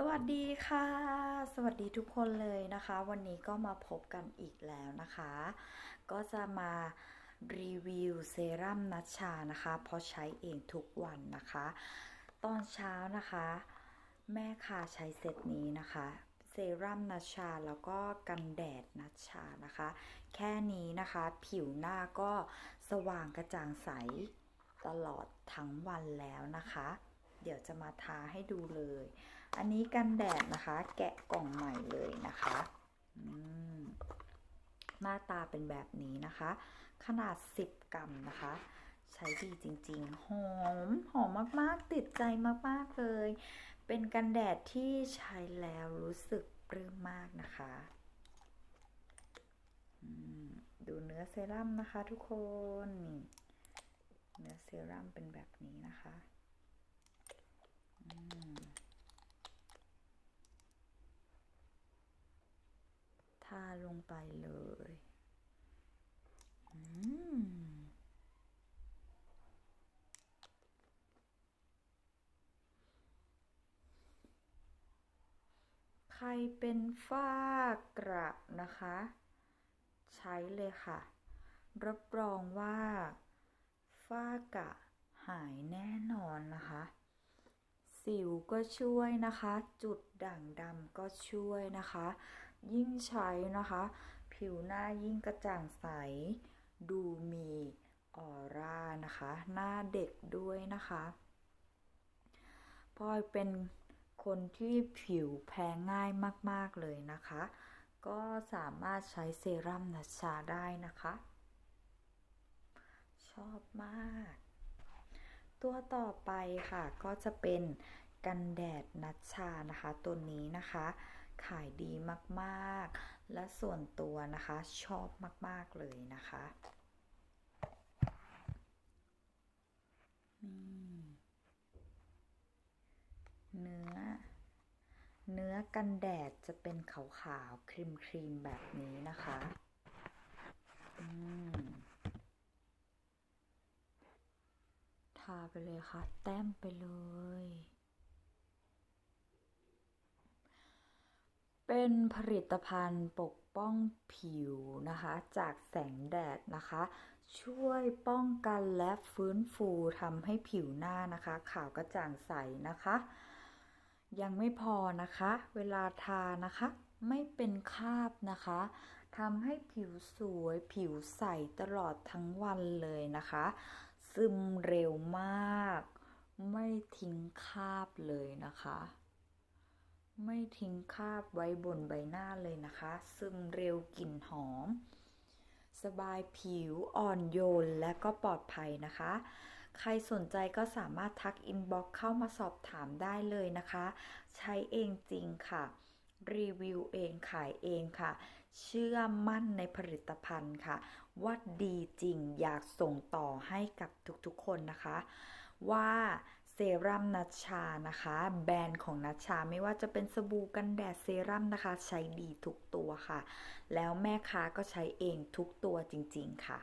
สวัสดีค่ะ สวัสดีทุกคนเลยนะคะ วันนี้ก็มาพบกันอีกแล้วนะคะ ก็จะมารีวิวเซรั่มนัชชานะคะเพราะใช้เองทุกวันนะคะ ตอนเช้านะคะ แม่ค่าใช้เซตนี้นะคะเซรั่มนัชชาแล้วก็กันแดดนัชชานะคะ แค่นี้นะคะ ผิวหน้าก็สว่างกระจ่างใสตลอดทั้งวันแล้วนะคะ เดี๋ยวจะมาทาให้ดูเลย อันนี้กันแดดนะคะ แกะกล่องใหม่เลยนะคะหน้าตาเป็นแบบนี้นะคะ ขนาด 10 กรัมนะคะ ใช้ดีจริง ๆ หอม หอมมาก ๆ ติดใจมาก ๆ เลย เป็นกันแดดที่ใช้แล้วรู้สึกปลื้มมากนะคะดูเนื้อเซรั่มนะคะทุกคน เนื้อเซรั่มเป็นแบบนี้นะคะ ทาลงไปเลยใครเป็นฝ้ากระนะคะ ใช้เลยค่ะ รับรองว่าฝ้ากระหายแน่นอนนะคะ สิวก็ช่วยนะคะ จุดด่างดำก็ช่วยนะคะ ยิ่งใช้นะคะ ผิวหน้ายิ่งกระจ่างใส ดูมีออร่านะคะ หน้าเด็กด้วยนะคะพลอยเป็นคนที่ผิวแพ้ง่ายมาก ๆ เลยนะคะ ก็สามารถใช้เซรั่มนัชชาได้นะคะ ชอบมาก ตัวต่อไปค่ะก็จะเป็นกันแดดนัชชานะคะ ตัวนี้นะคะ ขายดีมากๆ และส่วนตัวนะคะชอบมากๆเลยนะคะเนื้อ เนื้อกันแดดจะเป็นขาวๆครีมครีมแบบนี้นะคะทา ไปเลยค่ะ แต้มไปเลย เป็นผลิตภัณฑ์ปกป้องผิวนะคะ จากแสงแดดนะคะ ช่วยป้องกันและฟื้นฟูทำให้ผิวหน้านะคะ ขาวกระจ่างใสนะคะ ยังไม่พอนะคะ เวลาทานะคะ ไม่เป็นคราบนะคะทำให้ผิวสวยผิวใสตลอดทั้งวันเลยนะคะ ซึมเร็วมาก ไม่ทิ้งคาบเลยนะคะ ไม่ทิ้งคาบไว้บนใบหน้าเลยนะคะ ซึมเร็วกลิ่นหอม สบายผิวอ่อนโยนและก็ปลอดภัยนะคะ ใครสนใจก็สามารถทักอินบ็อกเข้ามาสอบถามได้เลยนะคะ ใช้เองจริงค่ะ รีวิวเองขายเองค่ะ เชื่อมั่นในผลิตภัณฑ์ค่ะ ว่าดีจริงอยากส่งต่อให้กับทุกๆคนนะคะ ว่าเซรั่มนัชชานะคะ แบรนด์ของนัชชาไม่ว่าจะเป็นสบู่กันแดดเซรั่มนะคะ ใช้ดีทุกตัวค่ะ แล้วแม่ค้าก็ใช้เองทุกตัวจริง ๆ ค่ะ